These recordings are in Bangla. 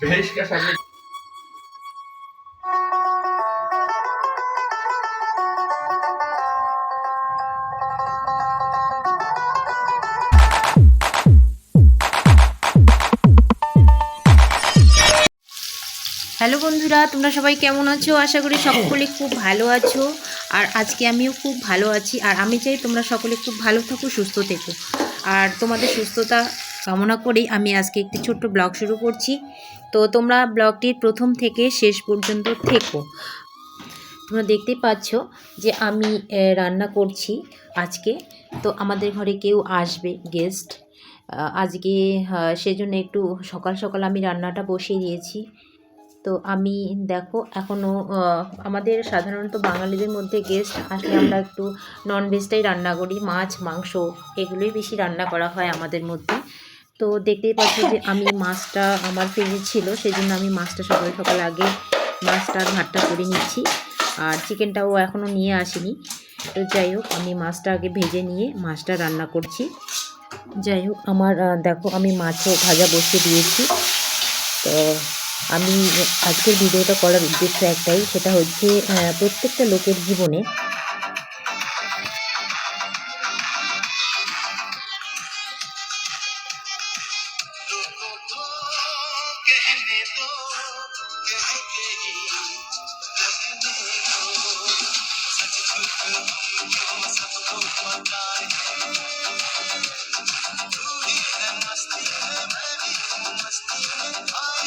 भैंस का सामने হ্যালো বন্ধুরা তোমরা সবাই কেমন আছো আশা করি সকলে খুব ভালো আছো আর আজকে আমিও খুব ভালো আছি আর আমি চাই তোমরা সকলে খুব ভালো থাকো সুস্থ থেকো আর তোমাদের সুস্থতা কামনা করেই আমি আজকে একটি ছোট্ট ব্লগ শুরু করছি। তো তোমরা ব্লগটির প্রথম থেকে শেষ পর্যন্ত থেকো। তোমরা দেখতেই পাচ্ছ যে আমি রান্না করছি আজকে। তো আমাদের ঘরে কেউ আসবে গেস্ট আজকে সেজন্য একটু সকাল সকাল আমি রান্নাটা বসিয়ে দিয়েছি। তো আমি, দেখো এখনও আমাদের সাধারণত বাঙালিদের মধ্যে গেস্ট আসলে আমরা একটু নন ভেজটাই রান্না করি। মাছ, মাংস, এগুলোই বেশি রান্না করা হয় আমাদের মধ্যে। তো দেখতেই পাচ্ছ যে আমি মাছটা আমার ফ্রিজে ছিল সেই জন্য আমি মাছটা সকাল সকাল আগে মাছটার ঘাটটা করে নিচ্ছি। আর চিকেনটাও এখনও নিয়ে আসিনি। তো যাই হোক, আমি মাছটা আগে ভেজে নিয়ে মাছটা রান্না করছি। যাই হোক, আমার দেখো আমি মাছও ভাজা বসিয়ে দিয়েছি। তো আমি আজকের ভিডিওটা করার উদ্দেশ্য একটাই, সেটা হচ্ছে প্রত্যেকটা লোকের জীবনে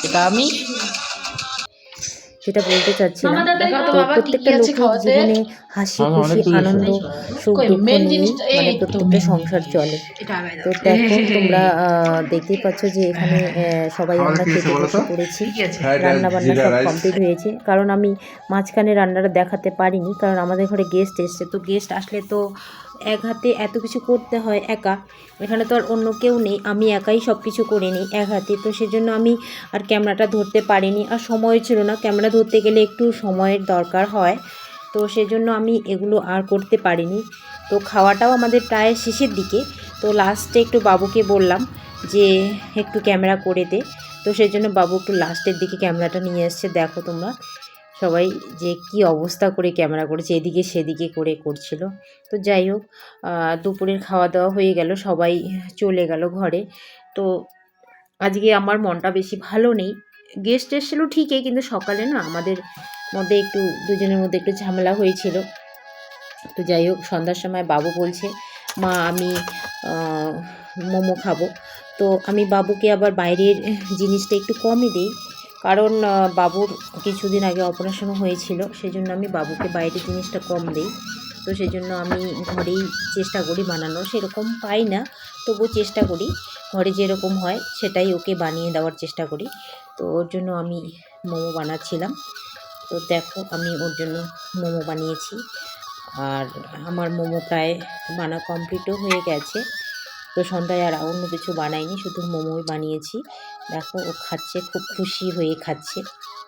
সেটা আমি। সেটা বলতে চাচ্ছিলাম। মামা তো প্রত্যেকটা লোকের জীবনে হাসি খুশি আনন্দ সুখ দুঃখ নিয়ে মানে তো প্রত্যেকটা সংসার চলে। তো দেখো তোমরা দেখতেই পাচ্ছ যে এখানে সবাই আমরা খেতে বসে? পড়েছি। রান্না বান্না সব কমপ্লিট হয়েছে। কারণ আমি মাঝখানে রান্নাটা দেখাতে পারিনি কারণ আমাদের ঘরে গেস্ট এসছে। তো গেস্ট আসলে তো এক হাতে এত কিছু করতে হয় একা, এখানে তো আর অন্য কেউ নেই, আমি একাই সব কিছু করে নিই এক হাতে। তো সেজন্য আমি আর ক্যামেরাটা ধরতে পারিনি আর সময় ছিল না, ক্যামেরা ধরতে গেলে একটু সময়ের দরকার হয়। তো সেজন্য আমি এগুলো আর করতে পারিনি। তো খাওয়াটাও আমাদের প্রায় শেষের দিকে। তো লাস্টে একটু বাবুকে বললাম যে একটু ক্যামেরা করে দে। তো সেই জন্য বাবু একটু লাস্টের দিকে ক্যামেরাটা নিয়ে এসছে, দেখো তোমরা। সবাই যে কি অবস্থা করে ক্যামেরা করেছে, এদিকে সেদিকে করে করছিল। তো যাই হোক দুপুরের খাওয়া দাওয়া হয়ে গেল, সবাই চলে গেল ঘরে। তো আজকে আমার মনটা বেশি ভালো নেই। গেস্ট এসেছিল ঠিকই, কিন্তু সকালে না আমাদের মধ্যে একটু, দুজনের মধ্যে একটু ঝামেলা হয়েছিল। তো যাই হোক, সন্ধ্যার সময় বাবু বলছে, মা, আমি মোমো খাব। তো আমি বাবুকে আবার বাইরের জিনিসটা একটু কমই দিই। কারণ বাবুর কিছুদিন আগে অপারেশন হয়েছিল সেই জন্য আমি বাবুকে বাইরের জিনিসটা কম দিই। তো সেই জন্য আমি ঘরেই চেষ্টা করি বানানো, সেরকম পাই না তবু চেষ্টা করি। ঘরে যেরকম হয়, সেটাই ওকে বানিয়ে দেওয়ার চেষ্টা করি। তো ওর জন্য আমি মোমো বানাচ্ছিলাম। তো দেখো, আমি ওর জন্য মোমো বানিয়েছি। আর আমার মোমো প্রায় বানা কমপ্লিটও হয়ে গেছে। তো সন্ধ্যায় আর অন্য কিছু বানাইনি, শুধু মোমোই বানিয়েছি। দেখো ও খাচ্ছে খুব খুশি হয়ে খাচ্ছে।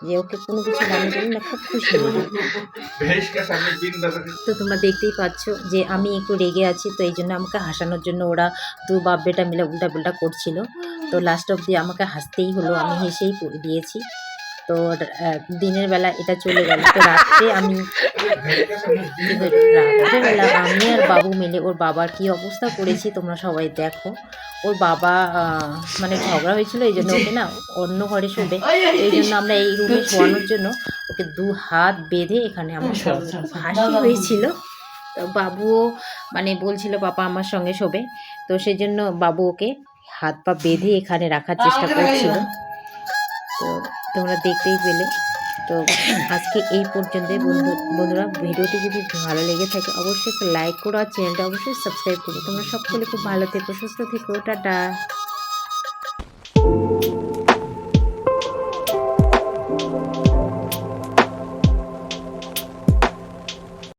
যে ওকে কোনো কিছু বানিয়ে দিলাম না খুব খুশি হয়ে তো তোমরা দেখতেই পাচ্ছ যে আমি একটু রেগে আছি তো এই জন্য আমাকে হাসানোর জন্য ওরা দু বাপ বেটা মিলে উল্টা পুলটা করছিল। তো লাস্ট অব্দি আমাকে হাসতেই হলো আমি হেসেই দিয়েছি তো দিনের বেলা এটা চলে গেল। তো রাত্রে আমি রাত্রেবেলা আমি আর বাবু মিলে ওর বাবার কি অবস্থা করেছি তোমরা সবাই দেখো। ওর বাবা মানে ঝগড়া হয়েছিল এই জন্য ওকে না অন্য ঘরে শোবে। এই জন্য আমরা এই রুমে শোয়ানোর জন্য ওকে দু হাত বেঁধে এখানে আমার শোয়াবো খুব হাসি হয়েছিল। তো বাবুও মানে বলছিল পাপা আমার সঙ্গে শোবে। তো সেই জন্য বাবু ওকে হাত পা বেঁধে এখানে রাখার চেষ্টা করছিল। তো তোমরা দেখতেই পেলে। তো আজকে এই পর্যন্ত বন্ধু, বন্ধুরা, ভিডিওটি যদি ভালো লেগে থাকে, অবশ্যই লাইক করো আর চ্যানেলটা অবশ্যই সাবস্ক্রাইব করো। তোমরা সকলে খুব ভালো থেকো, সুস্থ থেকো, টাটা।